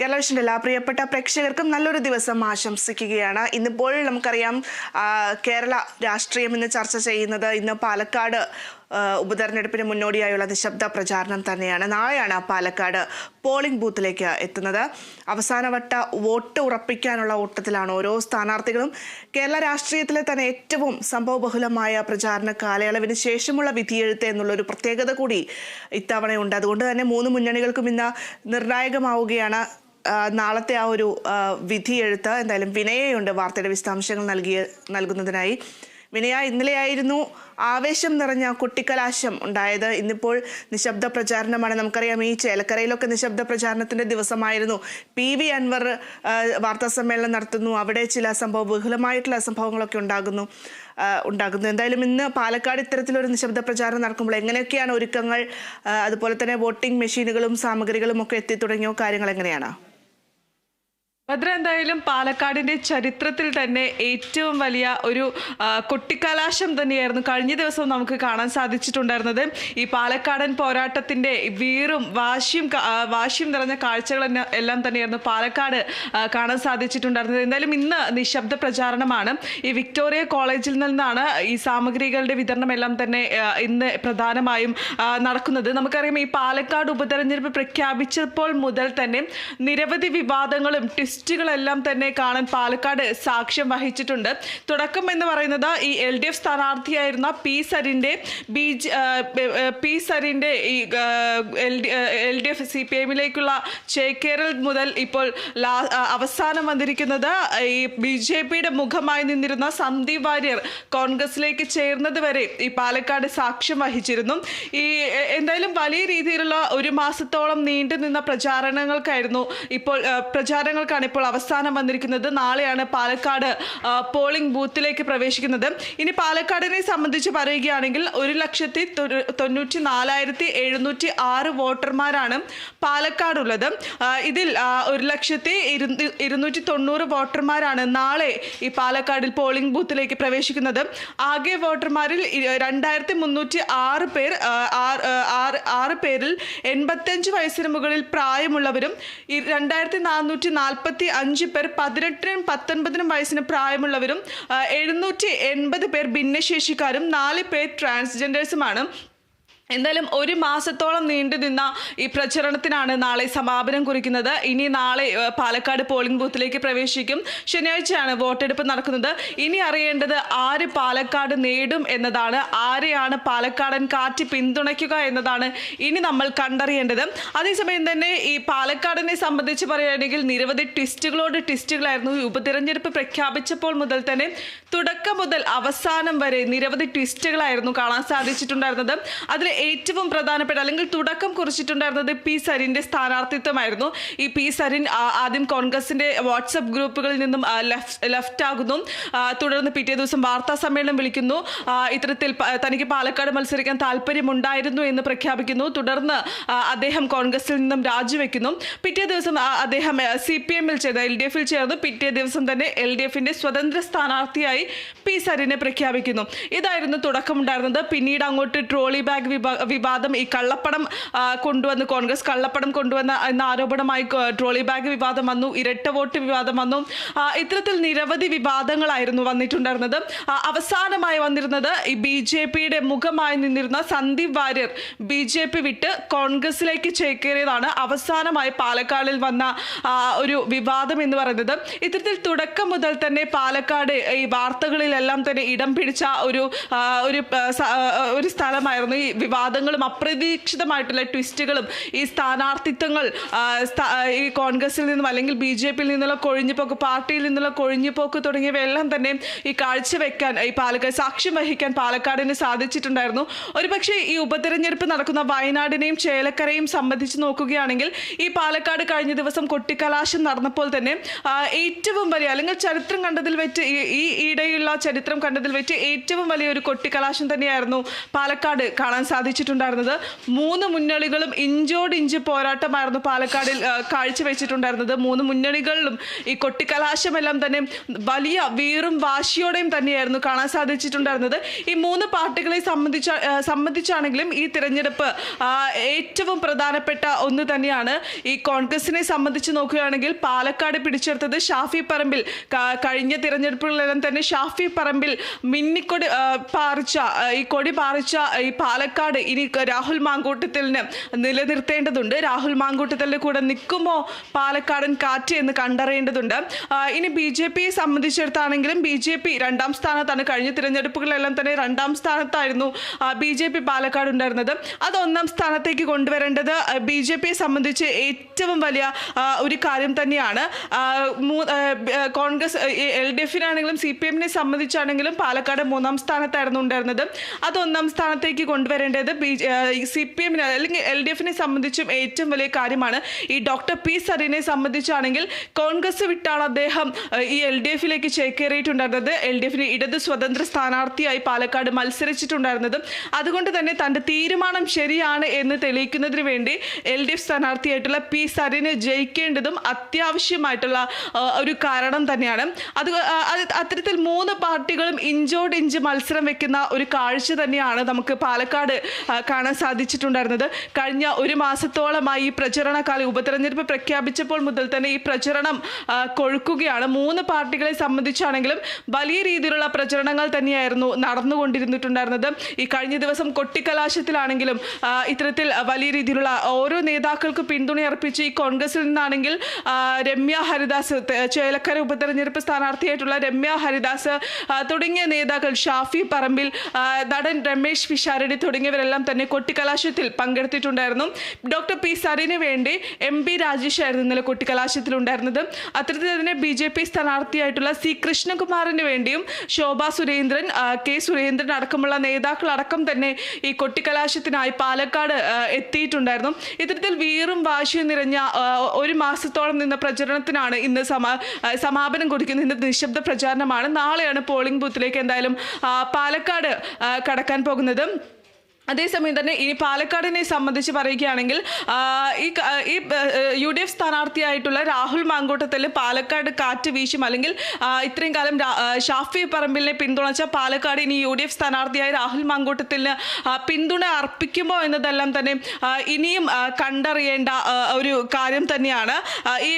കേരളവിഷന്റെ എല്ലാ പ്രിയപ്പെട്ട പ്രേക്ഷകർക്കും നല്ലൊരു ദിവസം ആശംസിക്കുകയാണ്. ഇന്നിപ്പോൾ നമുക്കറിയാം കേരള രാഷ്ട്രീയം ഇന്ന് ചർച്ച ചെയ്യുന്നത് ഇന്ന് പാലക്കാട് ഉപതെരഞ്ഞെടുപ്പിന് മുന്നോടിയായുള്ള നിശബ്ദ പ്രചാരണം തന്നെയാണ്. നാളെയാണ് പാലക്കാട് പോളിംഗ് ബൂത്തിലേക്ക് എത്തുന്നത്. അവസാനവട്ട വോട്ട് ഉറപ്പിക്കാനുള്ള ഓട്ടത്തിലാണ് ഓരോ സ്ഥാനാർത്ഥികളും. കേരള രാഷ്ട്രീയത്തിലെ തന്നെ ഏറ്റവും സംഭവബഹുലമായ പ്രചാരണ കാലയളവിന് ശേഷമുള്ള വിധിയെഴുത്ത് എന്നുള്ളൊരു പ്രത്യേകത കൂടി ഇത്തവണയുണ്ട്. അതുകൊണ്ട് തന്നെ മൂന്ന് മുന്നണികൾക്കും ഇന്ന് നിർണായകമാവുകയാണ് നാളത്തെ ആ ഒരു വിധിയെഴുത്ത് എന്തായാലും വിനയയുണ്ട് വാർത്തയുടെ വിശദാംശങ്ങൾ നൽകിയ നൽകുന്നതിനായി. വിനയ ഇന്നലെയായിരുന്നു ആവേശം നിറഞ്ഞ കുട്ടിക്കലാശം ഉണ്ടായത്. ഇന്നിപ്പോൾ നിശബ്ദ പ്രചാരണമാണ്. നമുക്കറിയാം ഈ ചേലക്കരയിലൊക്കെ നിശബ്ദ പ്രചാരണത്തിന്റെ ദിവസമായിരുന്നു. പി വി അൻവർ വാർത്താ സമ്മേളനം നടത്തുന്നു. അവിടെ ചില സംഭവ ബഹുലമായിട്ടുള്ള സംഭവങ്ങളൊക്കെ ഉണ്ടാകുന്നു ഉണ്ടാകുന്നു. എന്തായാലും ഇന്ന് പാലക്കാട് ഇത്തരത്തിലൊരു നിശബ്ദ പ്രചാരണം നടക്കുമ്പോൾ എങ്ങനെയൊക്കെയാണ് ഒരുക്കങ്ങൾ? അതുപോലെ തന്നെ വോട്ടിംഗ് മെഷീനുകളും സാമഗ്രികളും ഒക്കെ എത്തി തുടങ്ങിയോ കാര്യങ്ങൾ എങ്ങനെയാണ്? ഭദ്ര എന്തായാലും പാലക്കാടിന്റെ ചരിത്രത്തിൽ തന്നെ ഏറ്റവും വലിയ ഒരു കൊട്ടിക്കലാശം തന്നെയായിരുന്നു കഴിഞ്ഞ ദിവസം നമുക്ക് കാണാൻ സാധിച്ചിട്ടുണ്ടായിരുന്നത്. ഈ പാലക്കാടൻ പോരാട്ടത്തിന്റെ വീറും വാശിയും വാശിയും നിറഞ്ഞ കാഴ്ചകൾ എല്ലാം തന്നെയായിരുന്നു പാലക്കാട് കാണാൻ സാധിച്ചിട്ടുണ്ടായിരുന്നത്. എന്തായാലും ഇന്ന് നിശബ്ദ പ്രചാരണമാണ്. ഈ വിക്ടോറിയ കോളേജിൽ നിന്നാണ് ഈ സാമഗ്രികളുടെ വിതരണം എല്ലാം തന്നെ ഇന്ന് പ്രധാനമായും നടക്കുന്നത്. നമുക്കറിയാം ഈ പാലക്കാട് ഉപതെരഞ്ഞെടുപ്പ് പ്രഖ്യാപിച്ചപ്പോൾ മുതൽ തന്നെ നിരവധി വിവാദങ്ങളും ട്വിസ്റ്റുകളെല്ലാം തന്നെ കാണാൻ പാലക്കാട് സാക്ഷ്യം വഹിച്ചിട്ടുണ്ട്. തുടക്കം എന്ന് പറയുന്നത് ഈ എൽ ഡി എഫ് സ്ഥാനാർത്ഥിയായിരുന്ന പി സരിന്റെ ബി പി സരിന്റെ ഈ L D F C P എമ്മിലേക്കുള്ള ചേക്കേറൽ മുതൽ ഇപ്പോൾ ലാ- അവസാനം വന്നിരിക്കുന്നത് ഈ ബി ജെ പിയുടെ മുഖമായി നിന്നിരുന്ന സന്ദീപ് വാര്യർ കോൺഗ്രസിലേക്ക് ചേർന്നത് വരെ ഈ പാലക്കാട് സാക്ഷ്യം വഹിച്ചിരുന്നു. ഈ എന്തായാലും വലിയ രീതിയിലുള്ള ഒരു മാസത്തോളം നീണ്ടു നിന്ന പ്രചാരണങ്ങൾക്കായിരുന്നു ഇപ്പോൾ ആ, പ്രചാരണങ്ങൾക്കാണ് ഇപ്പോൾ അവസാനം വന്നിരിക്കുന്നത്. നാളെയാണ് പാലക്കാട് പോളിംഗ് ബൂത്തിലേക്ക് പ്രവേശിക്കുന്നത്. ഇനി പാലക്കാടിനെ സംബന്ധിച്ച് പറയുകയാണെങ്കിൽ ഒരു ലക്ഷത്തി തൊണ്ണൂ- തൊണ്ണൂറ്റി നാലായിരത്തി എഴുന്നൂറ്റി ആറ് വോട്ടർമാരാണ് പാലക്കാടുള്ളത്. ഇതിൽ ഒരു ലക്ഷത്തി ഇരുന്നൂ- ഇരുന്നൂറ്റി തൊണ്ണൂറ് വോട്ടർമാരാണ് നാളെ ഈ പാലക്കാടിൽ പോളിംഗ് ബൂത്തിലേക്ക് പ്രവേശിക്കുന്നത്. ആകെ വോട്ടർമാരിൽ രണ്ടായിരത്തി മുന്നൂറ്റി ആറ് പേർ ആറ് പേരിൽ എൺപത്തഞ്ച് വയസ്സിന് മുകളിൽ പ്രായമുള്ളവരും രണ്ടായിരത്തി നാനൂറ്റി നാൽപ്പത്തി അഞ്ച് പേർ പതിനെട്ടിനും പത്തൊൻപതിനും വയസ്സിന് പ്രായമുള്ളവരും എഴുന്നൂറ്റി എൺപത് പേർ ഭിന്നശേഷിക്കാരും നാല് പേർ ട്രാൻസ്ജെൻഡേഴ്സുമാണ് എന്തായാലും ഒരു മാസത്തോളം നീണ്ടു നിന്ന ഈ പ്രചരണത്തിനാണ് നാളെ സമാപനം കുറിക്കുന്നത്. ഇനി നാളെ പാലക്കാട് പോളിംഗ് ബൂത്തിലേക്ക് പ്രവേശിക്കും. ശനിയാഴ്ചയാണ് വോട്ടെടുപ്പ് നടക്കുന്നത്. ഇനി അറിയേണ്ടത് ആര് പാലക്കാട് നേടും എന്നതാണ്. ആരെയാണ് പാലക്കാടൻ കാറ്റ് പിന്തുണയ്ക്കുക എന്നതാണ് ഇനി നമ്മൾ കണ്ടറിയേണ്ടത്. അതേസമയം തന്നെ ഈ പാലക്കാടിനെ സംബന്ധിച്ച് പറയുകയാണെങ്കിൽ നിരവധി ട്വിസ്റ്റുകളോട് ട്വിസ്റ്റുകളായിരുന്നു ഉപതെരഞ്ഞെടുപ്പ് പ്രഖ്യാപിച്ചപ്പോൾ മുതൽ തന്നെ തുടക്കം മുതൽ അവസാനം വരെ നിരവധി ട്വിസ്റ്റുകളായിരുന്നു കാണാൻ സാധിച്ചിട്ടുണ്ടായിരുന്നത്. അതിൽ ഏറ്റവും പ്രധാനപ്പെട്ട അല്ലെങ്കിൽ തുടക്കം കുറിച്ചിട്ടുണ്ടായിരുന്നത് പി സരിന്റെ സ്ഥാനാർത്ഥിത്വമായിരുന്നു. ഈ പി സരിൻ ആദ്യം കോൺഗ്രസിന്റെ വാട്സപ്പ് ഗ്രൂപ്പുകളിൽ നിന്നും ലെഫ്റ്റ് ആകുന്നു. തുടർന്ന് പിറ്റേ ദിവസം വാർത്താ സമ്മേളനം വിളിക്കുന്നു. ഇത്തരത്തിൽ തനിക്ക് പാലക്കാട് മത്സരിക്കാൻ താല്പര്യമുണ്ടായിരുന്നു എന്ന് പ്രഖ്യാപിക്കുന്നു. തുടർന്ന് അദ്ദേഹം കോൺഗ്രസിൽ നിന്നും രാജിവെക്കുന്നു. പിറ്റേ ദിവസം അദ്ദേഹം സി പി എമ്മിൽ ചേർന്ന് എൽ ഡി എഫിൽ ചേർന്ന് പിറ്റേ ദിവസം തന്നെ എൽ ഡി എഫിന്റെ സ്വതന്ത്ര സ്ഥാനാർത്ഥിയായി പി സരിനെ പ്രഖ്യാപിക്കുന്നു. ഇതായിരുന്നു തുടക്കമുണ്ടായിരുന്നത്. പിന്നീട് അങ്ങോട്ട് ട്രോളി ബാഗ് വിവാദം ഈ കള്ളപ്പണം കൊണ്ടുവന്ന് കോൺഗ്രസ് കള്ളപ്പണം കൊണ്ടുവന്ന എന്ന ആരോപണമായി ട്രോളി ബാഗ് വിവാദം വന്നു. ഇരട്ട വോട്ട് വിവാദം വന്നു. ഇത്തരത്തിൽ നിരവധി വിവാദങ്ങളായിരുന്നു വന്നിട്ടുണ്ടായിരുന്നത്. അവസാനമായി വന്നിരുന്നത് ഈ ബി ജെ പിയുടെ മുഖമായി നിന്നിരുന്ന Sandeep Warrier B J P വിട്ട് കോൺഗ്രസിലേക്ക് ചേക്കേറിയതാണ്. അവസാനമായി പാലക്കാടിൽ വന്ന ഒരു വിവാദം എന്ന് പറയുന്നത്. ഇത്തരത്തിൽ തുടക്കം മുതൽ തന്നെ പാലക്കാട് ഈ വാർത്തകളിലെല്ലാം തന്നെ ഇടം പിടിച്ച ഒരു ഒരു ഒരു സ്ഥലമായിരുന്നു ഈ വിവാദങ്ങളും അപ്രതീക്ഷിതമായിട്ടുള്ള ട്വിസ്റ്റുകളും ഈ സ്ഥാനാർത്ഥിത്വങ്ങൾ ഈ കോൺഗ്രസിൽ നിന്നും അല്ലെങ്കിൽ ബി ജെ പിയിൽ നിന്നുള്ള കൊഴിഞ്ഞുപോക്ക് പാർട്ടിയിൽ നിന്നുള്ള കൊഴിഞ്ഞുപോക്ക് തുടങ്ങിയവയെല്ലാം തന്നെ ഈ കാഴ്ചവെക്കാൻ ഈ പാലക്കാട് സാക്ഷ്യം വഹിക്കാൻ പാലക്കാടിന് സാധിച്ചിട്ടുണ്ടായിരുന്നു. ഒരുപക്ഷെ ഈ ഉപതെരഞ്ഞെടുപ്പ് നടക്കുന്ന വയനാടിനെയും ചേലക്കരയും സംബന്ധിച്ച് നോക്കുകയാണെങ്കിൽ ഈ പാലക്കാട് കഴിഞ്ഞ ദിവസം കൊട്ടിക്കലാശം നടന്നപ്പോൾ തന്നെ ഏറ്റവും വലിയ അല്ലെങ്കിൽ ചരിത്രം കണ്ടതിൽ വെച്ച് ഈ- ഈ ഈട ചരിത്രം കണ്ടതിൽ വെച്ച് ഏറ്റവും വലിയൊരു കൊട്ടിക്കലാശം തന്നെയായിരുന്നു പാലക്കാട് കാണാൻ സാധിച്ചിട്ടുണ്ടായിരുന്നത്. മൂന്ന് മുന്നണികളും ഇഞ്ചോടിഞ്ച് പോരാട്ടമായിരുന്നു പാലക്കാടിൽ കാഴ്ചവെച്ചിട്ടുണ്ടായിരുന്നത്. മൂന്ന് മുന്നണികളിലും ഈ കൊട്ടിക്കലാശമെല്ലാം തന്നെ വലിയ വീറും വാശിയോടെയും തന്നെയായിരുന്നു കാണാൻ സാധിച്ചിട്ടുണ്ടായിരുന്നത്. ഈ മൂന്ന് പാർട്ടികളെ സംബന്ധിച്ച സംബന്ധിച്ചാണെങ്കിലും ഈ തിരഞ്ഞെടുപ്പ് ഏറ്റവും പ്രധാനപ്പെട്ട ഒന്ന് തന്നെയാണ്. ഈ കോൺഗ്രസിനെ സംബന്ധിച്ച് നോക്കുകയാണെങ്കിൽ പാലക്കാട് പിടിച്ചെടുത്തത് ഷാഫി പറമ്പിൽ. കഴിഞ്ഞ തിരഞ്ഞെടുപ്പുകളിലെല്ലാം തന്നെ ഷാഫി പറമ്പിൽ മിന്നിക്കൊടി പാറിച്ച ഈ കൊടി പാറിച്ച ഈ പാലക്കാട് ഇനി രാഹുൽ മാങ്കൂട്ടത്തിലിന് നിലനിർത്തേണ്ടതുണ്ട്. രാഹുൽ മാങ്കൂട്ടത്തിന്റെ കൂടെ നിൽക്കുമോ പാലക്കാടൻ കാറ്റ് എന്ന് കണ്ടറിയേണ്ടതുണ്ട്. ഇനി ബി ജെ പിയെ സംബന്ധിച്ചിടത്താണെങ്കിലും ബി ജെ പി രണ്ടാം സ്ഥാനത്താണ്. കഴിഞ്ഞ തിരഞ്ഞെടുപ്പുകളെല്ലാം തന്നെ രണ്ടാം സ്ഥാനത്തായിരുന്നു ബി ജെ പി പാലക്കാട് ഉണ്ടായിരുന്നത്. അത് ഒന്നാം സ്ഥാനത്തേക്ക് കൊണ്ടുവരേണ്ടത് ബി ജെ പിയെ സംബന്ധിച്ച് ഏറ്റവും വലിയ ഒരു കാര്യം തന്നെയാണ്. കോൺഗ്രസ് എൽ ഡി എഫിനാണെങ്കിലും സി പി എമ്മിനെ സംബന്ധിച്ചാണെങ്കിലും പാലക്കാട് മൂന്നാം സ്ഥാനത്തായിരുന്നു ഉണ്ടായിരുന്നത്. അത് ഒന്നാം സ്ഥാനത്തേക്ക് കൊണ്ടുവരേണ്ടത് ബി സി പി എമ്മിനെ അല്ലെങ്കിൽ എൽ ഡി എഫിനെ സംബന്ധിച്ചും ഏറ്റവും വലിയ കാര്യമാണ്. ഈ ഡോക്ടർ പി സരീനെ സംബന്ധിച്ചാണെങ്കിൽ കോൺഗ്രസ് വിട്ടാണ് അദ്ദേഹം ഈ എൽ ഡി എഫിലേക്ക് ചേക്കേറിയിട്ടുണ്ടായിരുന്നത്. എൽ ഡി എഫിന് ഇടത് സ്വതന്ത്ര സ്ഥാനാർത്ഥിയായി പാലക്കാട് മത്സരിച്ചിട്ടുണ്ടായിരുന്നത്. അതുകൊണ്ട് തന്നെ തന്റെ തീരുമാനം ശരിയാണ് എന്ന് തെളിയിക്കുന്നതിന് വേണ്ടി എൽ ഡി എഫ് സ്ഥാനാർത്ഥിയായിട്ടുള്ള പി സറിനെ ജയിക്കേണ്ടതും അത്യാവശ്യമായിട്ടുള്ള ഒരു കാരണം തന്നെയാണ്. അത് അത്തരത്തിൽ മൂന്ന് പാർട്ടികളും ഇഞ്ചോട് ഇഞ്ച് മത്സരം വെക്കുന്ന ഒരു കാഴ്ച തന്നെയാണ് നമുക്ക് പാലക്കാട് കാണാൻ സാധിച്ചിട്ടുണ്ടായിരുന്നത്. കഴിഞ്ഞ ഒരു മാസത്തോളമായി ഈ പ്രചരണ കാലം ഉപതെരഞ്ഞെടുപ്പ് പ്രഖ്യാപിച്ചപ്പോൾ മുതൽ തന്നെ ഈ പ്രചരണം കൊഴുക്കുകയാണ്. മൂന്ന് പാർട്ടികളെ സംബന്ധിച്ചാണെങ്കിലും വലിയ രീതിയിലുള്ള പ്രചരണങ്ങൾ തന്നെയായിരുന്നു നടന്നുകൊണ്ടിരുന്നിട്ടുണ്ടായിരുന്നത്. ഈ കഴിഞ്ഞ ദിവസം കൊട്ടിക്കലാശത്തിലാണെങ്കിലും ഇത്തരത്തിൽ വലിയ രീതിയിലുള്ള ഓരോ നേതാക്കൾക്ക് പിന്തുണ അർപ്പിച്ച് ഈ കോൺഗ്രസിൽ നിന്നാണെങ്കിൽ രമ്യ ഹരിദാസ് ചേലക്കര ഉപതെരഞ്ഞെടുപ്പ് സ്ഥാനാർത്ഥിയായിട്ടുള്ള രമ്യ ഹരിദാസ് ആ, തുടങ്ങിയ നേതാക്കൾ ഷാഫി പറമ്പിൽ നടൻ രമേശ് പിഷാരടി തുടങ്ങിയവരെല്ലാം തന്നെ കൊട്ടിക്കലാശത്തിൽ പങ്കെടുത്തിട്ടുണ്ടായിരുന്നു. ഡോക്ടർ പി സരിന് വേണ്ടി എം പി രാജേഷ് ആയിരുന്നു ഇന്നലെ കൊട്ടിക്കലാശത്തിലുണ്ടായിരുന്നത്. അത്തരത്തിൽ തന്നെ ബി ജെ പി സ്ഥാനാർത്ഥിയായിട്ടുള്ള സി കൃഷ്ണകുമാറിന് വേണ്ടിയും ശോഭ സുരേന്ദ്രൻ കെ സുരേന്ദ്രൻ അടക്കമുള്ള നേതാക്കൾ അടക്കം തന്നെ ഈ കൊട്ടിക്കലാശത്തിനായി പാലക്കാട് എത്തിയിട്ടുണ്ടായിരുന്നു. ഇത്തരത്തിൽ വീറും വാശിയും നിറഞ്ഞ ഒരു മാസത്തോളം നിന്ന പ്രചരണത്തിനാണ് ഇന്ന് സമാപനം കുറിക്കുന്നത് ഇന്ന് നിശബ്ദ പ്രചാരണമാണ്. നാളെയാണ് പോളിംഗ് ബൂത്തിലേക്ക് എന്തായാലും പാലക്കാട് കടക്കാൻ പോകുന്നത്. അതേസമയം തന്നെ ഇനി പാലക്കാടിനെ സംബന്ധിച്ച് പറയുകയാണെങ്കിൽ ഈ ഈ യു ഡി എഫ് സ്ഥാനാർത്ഥിയായിട്ടുള്ള രാഹുൽ മാങ്കോട്ടത്തിൽ പാലക്കാട് കാറ്റ് വീശും. അല്ലെങ്കിൽ ഇത്രയും കാലം ഷാഫി പറമ്പിലിനെ പിന്തുണച്ച പാലക്കാട് ഇനി യു ഡി എഫ് സ്ഥാനാർത്ഥിയായ രാഹുൽ മാങ്കോട്ടത്തിന് പിന്തുണ അർപ്പിക്കുമോ എന്നതെല്ലാം തന്നെ ഇനിയും കണ്ടറിയേണ്ട ഒരു കാര്യം തന്നെയാണ്. ഈ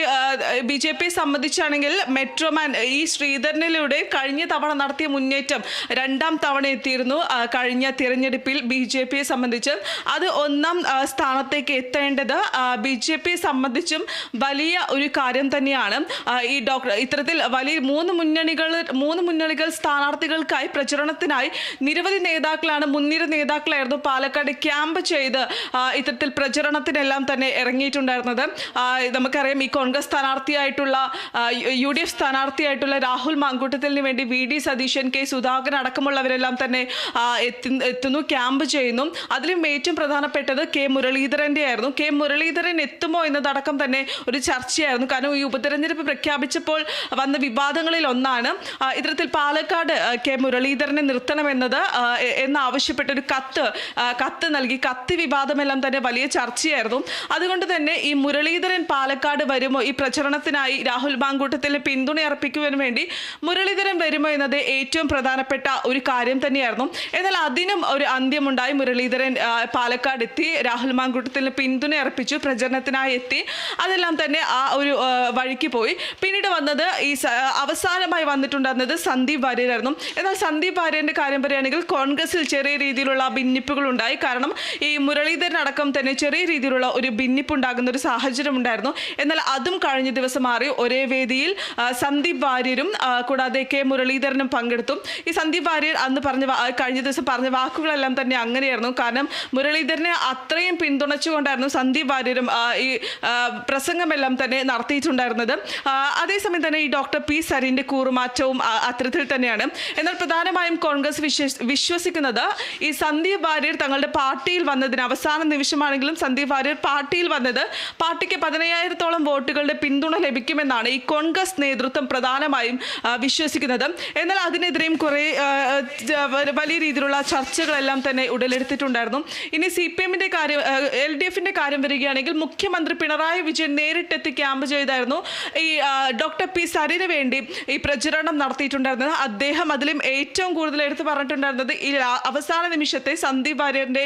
ബി ജെ പിയെ സംബന്ധിച്ചാണെങ്കിൽ മെട്രോമാൻ ഈ ശ്രീധരനിലൂടെ കഴിഞ്ഞ തവണ നടത്തിയ മുന്നേറ്റം രണ്ടാം തവണ എത്തിയിരുന്നു. കഴിഞ്ഞ തിരഞ്ഞെടുപ്പിൽ ബി ജെ പിയെ സംബന്ധിച്ച് അത് ഒന്നാം സ്ഥാനത്തേക്ക് എത്തേണ്ടത് ബി ജെ പിയെ സംബന്ധിച്ചും വലിയ ഒരു കാര്യം തന്നെയാണ്. ഈ ഡോക്ടർ ഇത്തരത്തിൽ വലിയ മൂന്ന് മുന്നണികൾ മൂന്ന് മുന്നണികൾ സ്ഥാനാർത്ഥികൾക്കായി പ്രചരണത്തിനായി നിരവധി നേതാക്കളാണ് മുൻനിര നേതാക്കളായിരുന്നു പാലക്കാട് ക്യാമ്പ് ചെയ്ത് ഇത്തരത്തിൽ പ്രചരണത്തിനെല്ലാം തന്നെ ഇറങ്ങിയിട്ടുണ്ടായിരുന്നത്. നമുക്കറിയാം ഈ കോൺഗ്രസ് സ്ഥാനാർത്ഥിയായിട്ടുള്ള യു- ഡി എഫ് സ്ഥാനാർത്ഥിയായിട്ടുള്ള രാഹുൽ മാങ്കൂട്ടത്തിന് വേണ്ടി V D Satheesan K Sudhakaran അടക്കമുള്ളവരെല്ലാം തന്നെ എത്തുന്നു ക്യാമ്പ് ചെയ്യുന്നു. അതിലും ഏറ്റവും പ്രധാനപ്പെട്ടത് കെ മുരളീധരന്റെ ആയിരുന്നു. കെ മുരളീധരൻ എത്തുമോ എന്നതടക്കം തന്നെ ഒരു ചർച്ചയായിരുന്നു. കാരണം ഈ ഉപതെരഞ്ഞെടുപ്പ് പ്രഖ്യാപിച്ചപ്പോൾ വന്ന വിവാദങ്ങളിൽ ഒന്നാണ്. ഇത്തരത്തിൽ പാലക്കാട് കെ മുരളീധരനെ നിർത്തണമെന്നത് എന്നാവശ്യപ്പെട്ടൊരു കത്ത് കത്ത് നൽകി. കത്ത് വിവാദമെല്ലാം തന്നെ വലിയ ചർച്ചയായിരുന്നു. അതുകൊണ്ട് തന്നെ ഈ മുരളീധരൻ പാലക്കാട് വരുമോ? ഈ പ്രചരണത്തിനായി രാഹുൽ മാങ്കൂട്ടത്തിന് പിന്തുണ അർപ്പിക്കുവാൻ വേണ്ടി മുരളീധരൻ വരുമോ എന്നത് ഏറ്റവും പ്രധാനപ്പെട്ട ഒരു കാര്യം തന്നെയായിരുന്നു. എന്നാൽ അതിനും ഒരു അന്ത്യമുണ്ടായി. മുരളീധരൻ പാലക്കാട് എത്തി രാഹുൽ മാങ്കൂട്ടത്തിന് പിന്തുണ അർപ്പിച്ചു പ്രചരണത്തിനായി എത്തി. അതെല്ലാം തന്നെ ആ ഒരു വഴിക്ക് പോയി. പിന്നീട് വന്നത് ഈ അവസാനമായി വന്നിട്ടുണ്ടായിരുന്നത് സന്ദീപ് വാര്യരായിരുന്നു. എന്നാൽ സന്ദീപ് വാര്യന്റെ കാര്യം പറയുകയാണെങ്കിൽ കോൺഗ്രസിൽ ചെറിയ രീതിയിലുള്ള ഭിന്നിപ്പുകൾ ഉണ്ടായി. കാരണം ഈ മുരളീധരൻ അടക്കം തന്നെ ചെറിയ രീതിയിലുള്ള ഒരു ഭിന്നിപ്പ് ഭിന്നിപ്പുണ്ടാകുന്ന ഒരു സാഹചര്യം ഉണ്ടായിരുന്നു. എന്നാൽ അതും കഴിഞ്ഞ ദിവസം മാറി ഒരേ വേദിയിൽ സന്ദീപ് വാര്യരും കൂടാതെ കെ മുരളീധരനും പങ്കെടുത്തു. ഈ സന്ദീപ് വാര്യർ അന്ന് പറഞ്ഞ കഴിഞ്ഞ ദിവസം പറഞ്ഞ വാക്കുകളെല്ലാം തന്നെ അങ്ങനെ അങ്ങനെയായിരുന്നു. കാരണം മുരളീധരനെ അത്രയും പിന്തുണച്ചുകൊണ്ടായിരുന്നു സന്ദീപ് വാര്യരും ഈ പ്രസംഗമെല്ലാം തന്നെ നടത്തിയിട്ടുണ്ടായിരുന്നത്. അതേസമയം തന്നെ ഈ ഡോക്ടർ പി സരിന്റെ കൂറുമാറ്റവും അത്തരത്തിൽ തന്നെയാണ്. എന്നാൽ പ്രധാനമായും കോൺഗ്രസ് വിശ്വസിക്കുന്നത് ഈ സന്ദീപ് വാര്യർ തങ്ങളുടെ പാർട്ടിയിൽ വന്നതിന് അവസാന നിമിഷമാണെങ്കിലും സന്ദീപ് വാര്യർ പാർട്ടിയിൽ വന്നത് പാർട്ടിക്ക് പതിനയ്യായിരത്തോളം വോട്ടുകളുടെ പിന്തുണ ലഭിക്കുമെന്നാണ് ഈ കോൺഗ്രസ് നേതൃത്വം പ്രധാനമായും വിശ്വസിക്കുന്നത്. എന്നാൽ അതിനെതിരെയും കുറേ വലിയ രീതിയിലുള്ള ചർച്ചകളെല്ലാം തന്നെ ഉടലെടുത്തിട്ടുണ്ടായിരുന്നു ഇനി സി പി എമ്മിന്റെ കാര്യം എൽ ഡി എഫിന്റെ കാര്യം വരികയാണെങ്കിൽ മുഖ്യമന്ത്രി പിണറായി വിജയൻ നേരിട്ടെത്തി ക്യാമ്പ് ചെയ്തായിരുന്നു. ഈ ഡോക്ടർ പി സരിന് വേണ്ടി ഈ പ്രചരണം നടത്തിയിട്ടുണ്ടായിരുന്നത്. അദ്ദേഹം അതിലും ഏറ്റവും കൂടുതൽ എടുത്തു പറഞ്ഞിട്ടുണ്ടായിരുന്നത് ഈ അവസാന നിമിഷത്തെ സന്ദീപ് വാര്യന്റെ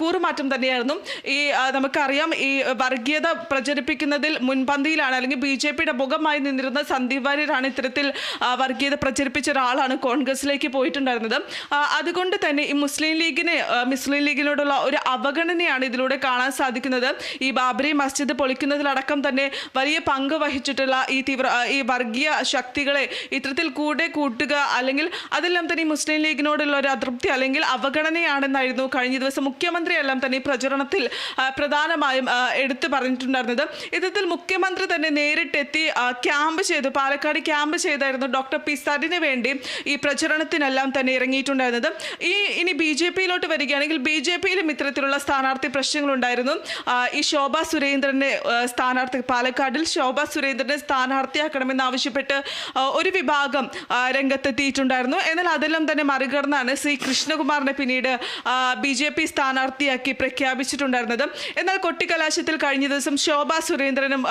കൂറുമാറ്റം തന്നെയായിരുന്നു. ഈ നമുക്കറിയാം ഈ വർഗീയത പ്രചരിപ്പിക്കുന്നതിൽ മുൻപന്തിയിലാണ് അല്ലെങ്കിൽ ബി ജെ പിയുടെ മുഖമായി നിന്നിരുന്ന സന്ദീപ് വാര്യരാണ് ഇത്തരത്തിൽ വർഗീയത പ്രചരിപ്പിച്ച ഒരാളാണ് കോൺഗ്രസിലേക്ക് പോയിട്ടുണ്ടായിരുന്നത്. അതുകൊണ്ട് തന്നെ ഈ മുസ്ലിം ലീഗിനെ മുസ്ലിം ലീഗിനോടുള്ള ഒരു അവഗണനയാണ് ഇതിലൂടെ കാണാൻ സാധിക്കുന്നത്. ഈ ബാബരി മസ്ജിദ് പൊളിക്കുന്നതിലടക്കം തന്നെ വലിയ പങ്ക് വഹിച്ചിട്ടുള്ള ഈ തീവ്ര ഈ വർഗീയ ശക്തികളെ ഇത്തരത്തിൽ കൂടെ കൂട്ടുക അല്ലെങ്കിൽ അതെല്ലാം തന്നെ മുസ്ലിം ലീഗിനോടുള്ള ഒരു അതൃപ്തി അല്ലെങ്കിൽ അവഗണനയാണെന്നായിരുന്നു കഴിഞ്ഞ ദിവസം മുഖ്യമന്ത്രിയെല്ലാം തന്നെ പ്രചരണത്തിൽ പ്രധാനമായും എടുത്തു പറഞ്ഞിട്ടുണ്ടായിരുന്നത്. ഇത്തരത്തിൽ മുഖ്യമന്ത്രി തന്നെ നേരിട്ടെത്തി ക്യാമ്പ് ചെയ്തു. പാലക്കാട് ക്യാമ്പ് ചെയ്തായിരുന്നു ഡോക്ടർ പി സരിന് വേണ്ടി ഈ പ്രചരണത്തിനെല്ലാം തന്നെ ഇറങ്ങിയിട്ടുണ്ടായിരുന്നത്. ഈ ഇനി ബി ജെ പിയിലോട്ട് വരികയാണെങ്കിൽ ബി ജെ പിയിലും ഇത്തരത്തിലുള്ള സ്ഥാനാർത്ഥി പ്രശ്നങ്ങളുണ്ടായിരുന്നു. ഈ ശോഭ സുരേന്ദ്രനെ സ്ഥാനാർത്ഥി പാലക്കാടിൽ ശോഭ സുരേന്ദ്രനെ സ്ഥാനാർത്ഥിയാക്കണമെന്ന് ആവശ്യപ്പെട്ട് ഒരു വിഭാഗം രംഗത്തെത്തിയിട്ടുണ്ടായിരുന്നു. എന്നാൽ അതെല്ലാം തന്നെ മറികടന്നാണ് ശ്രീ കൃഷ്ണകുമാറിനെ പിന്നീട് ബി ജെ പി സ്ഥാനാർത്ഥിയാക്കി പ്രഖ്യാപിച്ചിട്ടുണ്ടായിരുന്നത്. എന്നാൽ കൊട്ടിക്കലാശത്തിൽ കഴിഞ്ഞ ദിവസം ശോഭ സുരേന്ദ്രനും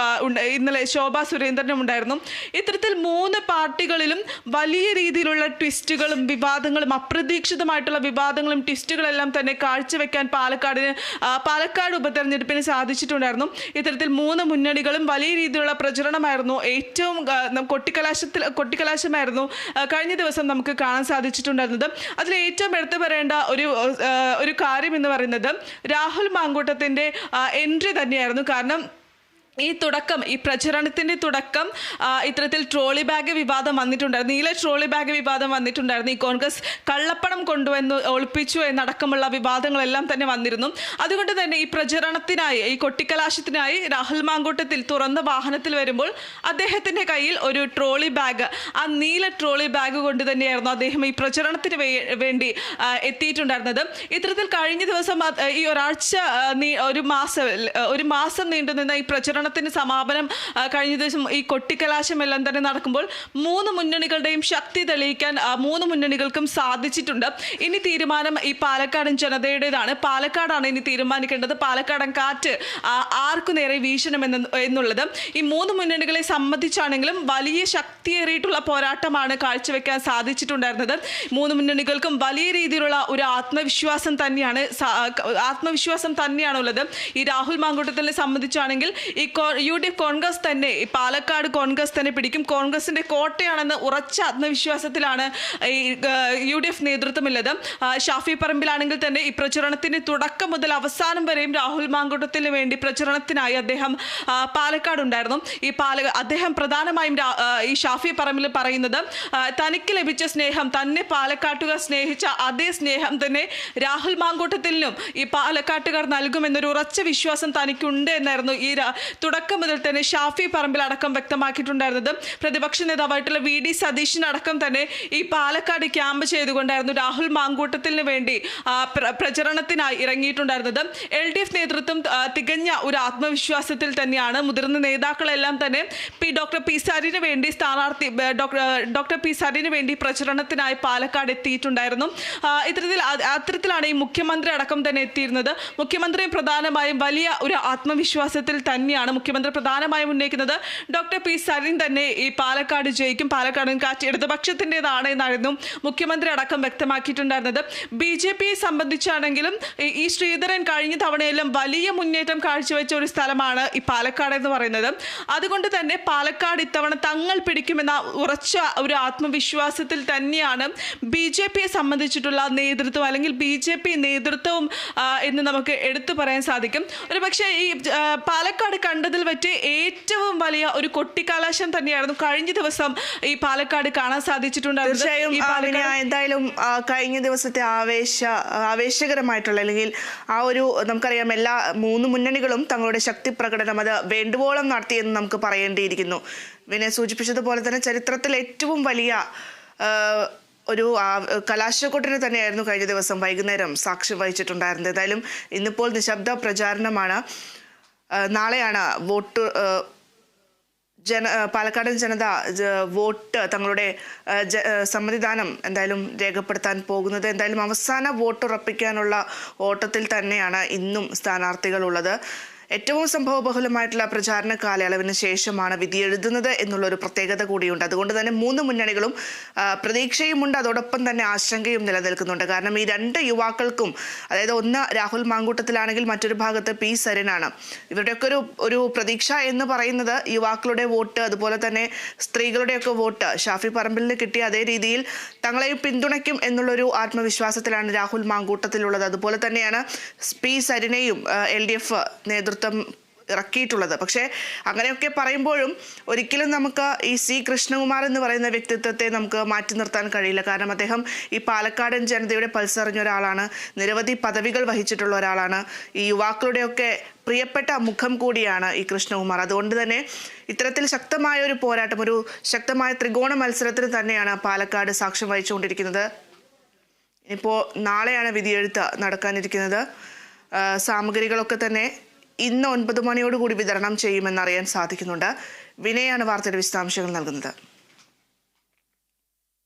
ഇന്നലെ ശോഭ സുരേന്ദ്രനും ഉണ്ടായിരുന്നു. ഇത്തരത്തിൽ മൂന്ന് പാർട്ടികളിലും വലിയ രീതിയിലുള്ള ട്വിസ്റ്റുകളും വിവാദങ്ങളും അപ്രതീക്ഷിതമായിട്ടുള്ള വിവാദങ്ങളും ട്വിസ്റ്റുകളെല്ലാം തന്നെ കാഴ്ചവെക്കാൻ പാലക്കാടിന് പാലക്കാട് ഉപതെരഞ്ഞെടുപ്പിന് സാധിച്ചിട്ടുണ്ടായിരുന്നു. ഇത്തരത്തിൽ മൂന്ന് മുന്നണികളും വലിയ രീതിയിലുള്ള പ്രചരണമായിരുന്നു. ഏറ്റവും കൊട്ടിക്കലാശത്തിൽ കൊട്ടിക്കലാശമായിരുന്നു കഴിഞ്ഞ ദിവസം നമുക്ക് കാണാൻ സാധിച്ചിട്ടുണ്ടായിരുന്നത്. അതിൽ ഏറ്റവും എടുത്തു പറയേണ്ട ഒരു ഒരു കാര്യം എന്ന് പറയുന്നത് രാഹുൽ മാങ്കൂട്ടത്തിന്റെ എൻട്രി തന്നെയായിരുന്നു. കാരണം ഈ തുടക്കം ഈ പ്രചരണത്തിന്റെ തുടക്കം ഇത്തരത്തിൽ ട്രോളി ബാഗ് വിവാദം വന്നിട്ടുണ്ടായിരുന്നു. നീല ട്രോളി ബാഗ് വിവാദം വന്നിട്ടുണ്ടായിരുന്നു. ഈ കോൺഗ്രസ് കള്ളപ്പണം കൊണ്ടുവന്ന് ഒളിപ്പിച്ചു എന്നടക്കമുള്ള വിവാദങ്ങളെല്ലാം തന്നെ വന്നിരുന്നു. അതുകൊണ്ട് തന്നെ ഈ പ്രചരണത്തിനായി ഈ കൊട്ടിക്കലാശത്തിനായി രാഹുൽ മാങ്കൂട്ടത്തിൽ തുറന്ന വാഹനത്തിൽ വരുമ്പോൾ അദ്ദേഹത്തിന്റെ കയ്യിൽ ഒരു ട്രോളി ബാഗ് ആ നീല ട്രോളി ബാഗ് കൊണ്ട് തന്നെയായിരുന്നു അദ്ദേഹം ഈ പ്രചരണത്തിന് വേണ്ടി എത്തിയിട്ടുണ്ടായിരുന്നത്. ഇത്തരത്തിൽ കഴിഞ്ഞ ദിവസം ഈ ഒരാഴ്ച ഒരു മാസം ഒരു മാസം നീണ്ടുനിന്ന ഈ പ്രചരണത്തിന് സമാപനം കഴിഞ്ഞ ദിവസം ഈ കൊട്ടിക്കലാശം എല്ലാം തന്നെ നടക്കുമ്പോൾ മൂന്ന് മുന്നണികളുടെയും ശക്തി തെളിയിക്കാൻ മൂന്ന് മുന്നണികൾക്കും സാധിച്ചിട്ടുണ്ട്. ഇനി തീരുമാനം ഈ പാലക്കാടൻ ജനതയുടേതാണ്. പാലക്കാടാണ് ഇനി തീരുമാനിക്കേണ്ടത്. പാലക്കാടൻ കാറ്റ് ആർക്കു നേരെ വീശണമെന്ന് എന്നുള്ളത്. ഈ മൂന്ന് മുന്നണികളെ സംബന്ധിച്ചാണെങ്കിലും വലിയ ശക്തിയേറിയിട്ടുള്ള പോരാട്ടമാണ് കാഴ്ചവെക്കാൻ സാധിച്ചിട്ടുണ്ടായിരുന്നത്. മൂന്ന് മുന്നണികൾക്കും വലിയ രീതിയിലുള്ള ഒരു ആത്മവിശ്വാസം തന്നെയാണ് ആത്മവിശ്വാസം തന്നെയാണുള്ളത്. ഈ രാഹുൽ മാങ്കൂട്ടത്തിനെ സംബന്ധിച്ചാണെങ്കിൽ ഈ യു ഡി എഫ് കോൺഗ്രസ് തന്നെ പാലക്കാട് കോൺഗ്രസ് തന്നെ പിടിക്കും. കോൺഗ്രസിന്റെ കോട്ടയാണെന്ന് ഉറച്ച ആത്മവിശ്വാസത്തിലാണ് യു ഡി എഫ് നേതൃത്വമുള്ളത്. ഷാഫി പറമ്പിലാണെങ്കിൽ തന്നെ ഈ പ്രചരണത്തിന് തുടക്കം മുതൽ അവസാനം വരെയും രാഹുൽ മാങ്കൂട്ടത്തിന് വേണ്ടി പ്രചരണത്തിനായി അദ്ദേഹം പാലക്കാട് ഉണ്ടായിരുന്നു. ഈ പാല അദ്ദേഹം പ്രധാനമായും ഈ ഷാഫി പറമ്പിൽ പറയുന്നത് തനിക്ക് ലഭിച്ച സ്നേഹം തന്നെ പാലക്കാട്ടുകാർ സ്നേഹിച്ച അതേ സ്നേഹം തന്നെ രാഹുൽ മാങ്കൂട്ടത്തിനും ഈ പാലക്കാട്ടുകാർ നൽകുമെന്നൊരു ഉറച്ച വിശ്വാസം തനിക്കുണ്ട് എന്നായിരുന്നു ഈ തുടക്കം മുതൽ തന്നെ ഷാഫി പറമ്പിൽ അടക്കം വ്യക്തമാക്കിയിട്ടുണ്ടായിരുന്നത് പ്രതിപക്ഷ നേതാവായിട്ടുള്ള വി ഡി സതീഷിനടക്കം തന്നെ ഈ പാലക്കാട് ക്യാമ്പ് ചെയ്തുകൊണ്ടായിരുന്നു രാഹുൽ മാങ്കൂട്ടത്തിന് വേണ്ടി പ്രചരണത്തിനായി ഇറങ്ങിയിട്ടുണ്ടായിരുന്നത്. എൽ ഡി എഫ് നേതൃത്വം തികഞ്ഞ ഒരു ആത്മവിശ്വാസത്തിൽ തന്നെയാണ്. മുതിർന്ന നേതാക്കളെല്ലാം തന്നെ പി ഡോക്ടർ പി സാരിന് വേണ്ടി സ്ഥാനാർത്ഥി ഡോക്ടർ ഡോക്ടർ പി സാരിന് വേണ്ടി പ്രചരണത്തിനായി പാലക്കാട് എത്തിയിട്ടുണ്ടായിരുന്നു. ഇത്തരത്തിൽ അത്തരത്തിലാണ് ഈ മുഖ്യമന്ത്രി അടക്കം തന്നെ എത്തിയിരുന്നത്. മുഖ്യമന്ത്രിയും പ്രധാനമായും വലിയ ഒരു ആത്മവിശ്വാസത്തിൽ തന്നെയാണ് മുഖ്യമന്ത്രി പ്രധാനമായും ഉന്നയിക്കുന്നത്. ഡോക്ടർ പി സരിൻ തന്നെ ഈ പാലക്കാട് ജയിക്കും പാലക്കാട് കാറ്റ് ഇടതുപക്ഷത്തിന്റെതാണ് എന്നായിരുന്നു മുഖ്യമന്ത്രി അടക്കം വ്യക്തമാക്കിയിട്ടുണ്ടായിരുന്നത്. ബി ജെ പിയെ സംബന്ധിച്ചാണെങ്കിലും ഈ- ശ്രീധരൻ കഴിഞ്ഞ തവണയെല്ലാം വലിയ മുന്നേറ്റം കാഴ്ചവെച്ച ഒരു സ്ഥലമാണ് ഈ പാലക്കാട് എന്ന് പറയുന്നത്. അതുകൊണ്ട് തന്നെ പാലക്കാട് ഇത്തവണ തങ്ങൾ പിടിക്കുമെന്ന ഉറച്ച ഒരു ആത്മവിശ്വാസത്തിൽ തന്നെയാണ് ബി ജെ പിയെ സംബന്ധിച്ചിട്ടുള്ള നേതൃത്വം അല്ലെങ്കിൽ ബി ജെ പി നേതൃത്വവും എന്ന് നമുക്ക് എടുത്തു പറയാൻ സാധിക്കും. ഒരു പക്ഷേ ഈ പാലക്കാട് കൺ കണ്ടതിൽ വെച്ച് ഏറ്റവും വലിയ ഒരു കൊട്ടിക്കാലാശം തന്നെയായിരുന്നു കഴിഞ്ഞ ദിവസം ഈ പാലക്കാട് കാണാൻ സാധിച്ചിട്ടുണ്ട്. തീർച്ചയായും എന്തായാലും കഴിഞ്ഞ ദിവസത്തെ ആവേശ ആവേശകരമായിട്ടുള്ള അല്ലെങ്കിൽ ആ ഒരു നമുക്കറിയാം എല്ലാ മൂന്ന് മുന്നണികളും തങ്ങളുടെ ശക്തി പ്രകടനം അത് വേണ്ടുവോളം നടത്തിയെന്ന് നമുക്ക് പറയേണ്ടിയിരിക്കുന്നു. വിനയ സൂചിപ്പിച്ചതുപോലെ തന്നെ ചരിത്രത്തിൽ ഏറ്റവും വലിയ ഒരു കലാശക്കൂട്ടിന് തന്നെയായിരുന്നു കഴിഞ്ഞ ദിവസം വൈകുന്നേരം സാക്ഷ്യം വഹിച്ചിട്ടുണ്ടായിരുന്നത്. ഏതായാലും ഇന്നിപ്പോൾ നിശബ്ദ പ്രചാരണമാണ്. നാളെയാണ് വോട്ട് ജന പാലക്കാടൻ ജനത വോട്ട് തങ്ങളുടെ സമ്മതിദാനം എന്തായാലും രേഖപ്പെടുത്താൻ പോകുന്നത്. എന്തായാലും അവസാന വോട്ട് ഉറപ്പിക്കാനുള്ള ഓട്ടത്തിൽ തന്നെയാണ് ഇന്നും സ്ഥാനാർത്ഥികളുള്ളത്. ഏറ്റവും സംഭവബഹുലമായിട്ടുള്ള പ്രചാരണ കാലയളവിന് ശേഷമാണ് വിധി എഴുതുന്നത് എന്നുള്ളൊരു പ്രത്യേകത കൂടിയുണ്ട്. അതുകൊണ്ട് തന്നെ മൂന്ന് മുന്നണികളും പ്രതീക്ഷയുമുണ്ട്. അതോടൊപ്പം തന്നെ ആശങ്കയും നിലനിൽക്കുന്നുണ്ട്. കാരണം ഈ രണ്ട് യുവാക്കൾക്കും അതായത് ഒന്ന് രാഹുൽ മാങ്കൂട്ടത്തിലാണെങ്കിൽ മറ്റൊരു ഭാഗത്ത് പി സരനാണ്. ഇവരുടെയൊക്കെ ഒരു ഒരു പ്രതീക്ഷ എന്ന് പറയുന്നത് യുവാക്കളുടെ വോട്ട് അതുപോലെ തന്നെ സ്ത്രീകളുടെയൊക്കെ വോട്ട്. ഷാഫി പറമ്പിലിന് കിട്ടിയ അതേ രീതിയിൽ തങ്ങളെയും പിന്തുണയ്ക്കും എന്നുള്ളൊരു ആത്മവിശ്വാസത്തിലാണ് രാഹുൽ മാങ്കൂട്ടത്തിലുള്ളത്. അതുപോലെ തന്നെയാണ് പി സരിനെയും എൽ ഡി എഫ് നേതൃത്വം ഇറക്കിയിട്ടുള്ളത്. പക്ഷേ അങ്ങനെയൊക്കെ പറയുമ്പോഴും ഒരിക്കലും നമുക്ക് ഈ സി കൃഷ്ണകുമാർ എന്ന് പറയുന്ന വ്യക്തിത്വത്തെ നമുക്ക് മാറ്റി നിർത്താൻ കഴിയില്ല. കാരണം അദ്ദേഹം ഈ പാലക്കാടൻ ജനതയുടെ പൾസറിഞ്ഞ ഒരാളാണ്. നിരവധി പദവികൾ വഹിച്ചിട്ടുള്ള ഒരാളാണ്. ഈ യുവാക്കളുടെയൊക്കെ പ്രിയപ്പെട്ട മുഖം കൂടിയാണ് ഈ കൃഷ്ണകുമാർ. അതുകൊണ്ട് തന്നെ ഇത്തരത്തിൽ ശക്തമായ ഒരു പോരാട്ടം ഒരു ശക്തമായ ത്രികോണ മത്സരത്തിന് തന്നെയാണ് പാലക്കാട് സാക്ഷ്യം വഹിച്ചുകൊണ്ടിരിക്കുന്നത്. ഇപ്പോൾ നാളെയാണ് വിധിയെഴുത്ത് നടക്കാനിരിക്കുന്നത്. സാമഗ്രികളൊക്കെ തന്നെ ഇന്ന് ഒൻപത് മണിയോടുകൂടി വിതരണം ചെയ്യുമെന്ന് അറിയാൻ സാധിക്കുന്നുണ്ട്. വിനയാണ് വാർത്തയുടെ വിശദാംശങ്ങൾ നൽകുന്നത്.